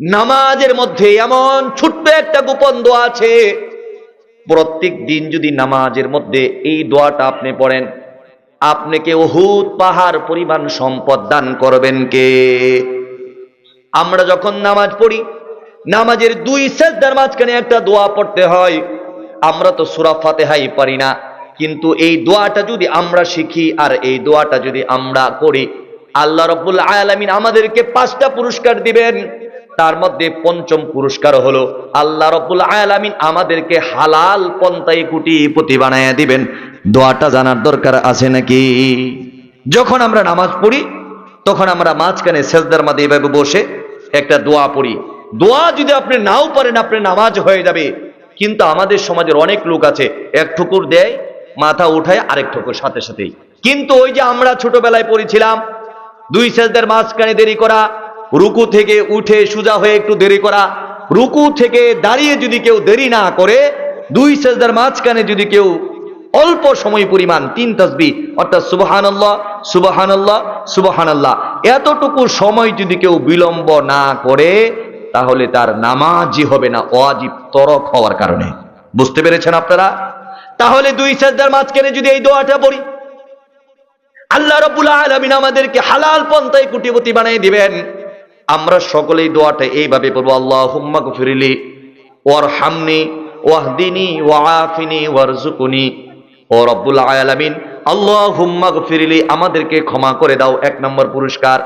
নামাজের মধ্যে এমন ছোট্ট একটা গোপন দোয়া আছে। প্রত্যেক দিন যদি নামাজের মধ্যে এই দোয়াটা আপনি পড়েন, আপনাকে অহুত পাহাড় পরিমাণ সম্পদ দান করবেন কে? আমরা যখন নামাজ পড়ি, নামাজের দুই সেজদার মাঝখানে একটা দোয়া পড়তে হয়। আমরা তো সুরা ফাতেহাই পারি না, কিন্তু এই দোয়াটা যদি আমরা শিখি আর এই দোয়াটা যদি আমরা করি, আল্লাহ রব্বুল আলামিন আমাদেরকে পাঁচটা পুরস্কার দিবেন। তার মধ্যে পঞ্চম পুরস্কার হলো, আল্লাহ রব্বুল আলামিন আমাদেরকে হালাল পন্থায় কুটিপতি বানায় দিবেন। দোয়াটা জানার দরকার আছে নাকি? যখন আমরা নামাজ পড়ি, তখন আমরা মাঝখানে সেজদার মাঝে এভাবে বসে একটা দোয়া পড়ি। দোয়া যদি আপনি নাও পারেন আপনি নামাজ হয়ে যাবে। কিন্তু আমাদের সমাজের অনেক লোক আছে, এক ঠুকুর দেয়, মাথা উঠায়, আরেক ঠুকুর সাথে সাথেই। কিন্তু ওই যে আমরা ছোটবেলায় পড়েছিলাম, দুই সেজদার মাঝখানে দেরি করা রুকু থেকে উঠে সুজা হয়ে একটু দেরি করা। রুকু থেকে দাঁড়িয়ে যদি কেউ দেরি না করে, দুই সেজদার মাঝখানে যদি কেউ অল্প সময় পরিমাণ তিন তসবি অর্থাৎ সুবহানাল্লাহ সুবহানাল্লাহ সুবহানাল্লাহ, এতটুকু সময় যদি কেউ বিলম্ব না করে, তাহলে তার নামাজই হবে না, ওয়াজিব, তরক হওয়ার কারণে। বুঝতে পেরেছেন আপনারা? তাহলে দুই সাজদার মাঝখানে যদি এই দোয়াটা পড়ি, আল্লাহ রব্বুল আলামিন আমাদেরকে হালাল পন্থায় কুটিপতি বানিয়ে দিবেন। আমরা সকলেই দোয়াটা এইভাবে পড়ব আল্লাহ হুম্মা গফিরিলি ওয়ারহামনি ওয়াহদিনি ওয়াআফিনি ওয়ারজুকুনি ও রব্বুল আলামিন আল্লাহ হুম্মা গফিরিলি আমাদেরকে ক্ষমা করে দাও, এক নম্বর পুরস্কার।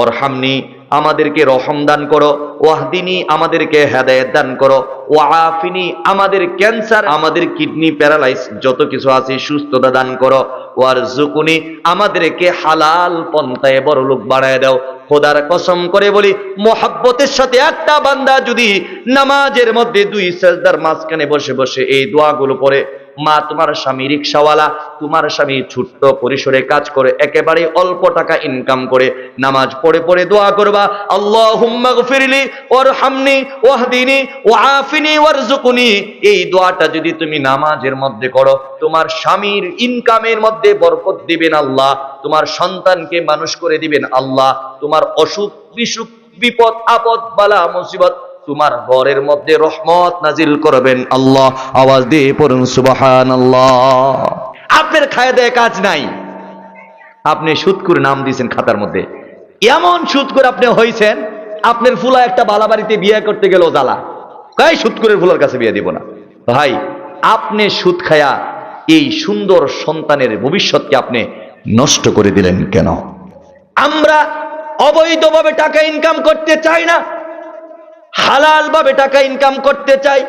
ওর হামনি আমাদেরকে রহম দান করো, ওয়াহদিনী আমাদেরকে হেদায়েত দান করো ওয়াফিনি আমাদের ক্যান্সার, আমাদের কিডনি প্যারালাইজ যত কিছু আছে সুস্থতা দান করো ওয়ার জুকুনি আমাদেরকে হালাল পন্থায় বড় লোক বাড়ায় দাও খোদার কসম করে বলি, মোহাব্বতের সাথে একটা বান্দা যদি নামাজের মধ্যে দুই সেজদার মাঝখানে বসে বসে এই দোয়াগুলো পড়ে মা, তোমার স্বামী রিক্সাওয়ালা, তোমার স্বামী ছোট্ট পরিসরে কাজ করে, একেবারে অল্প টাকা ইনকাম করে, নামাজ পড়ে পড়ে দোয়া করবা আল্লাহ হুম্মাগফিরলি ওয়ারহামনি, ওয়াহদিনি, ওয়াআফিনি ওয়ারজুকুনি এই দোয়াটা যদি তুমি নামাজের মধ্যে করো, তোমার স্বামীর ইনকামের মধ্যে বরকত দিবেন আল্লাহ, তোমার সন্তানকে মানুষ করে দিবেন আল্লাহ, তোমার অসুখ বিসুখ বিপদ আপদ বালা মুসিবত তোমার ঘরের মধ্যে রহমত নাজিল করবেন, আল্লাহ, আওয়াজ দিয়ে পড়ুন সুবাহান আল্লাহ আপনার খায় দেয় কাজ নাই। আপনি সুদ করে নাম দিয়েছেন খাতার মধ্যে। এমন সুদ করে আপনি হয়েছেন আপনার ফুলা একটা বালা বাড়িতে বিয়ে করতে গেল জ্বালা। কাই সুদ করে ফুলার কাছে বিয়ে দিব না। ভাই, আপনি সুদ খায়া এই সুন্দর সন্তানের ভবিষ্যৎকে আপনি নষ্ট করে দিলেন কেন? আমরা অবৈধভাবে টাকা ইনকাম করতে চাই না। হালাল ভাবে টাকা ইনকাম করতে চাই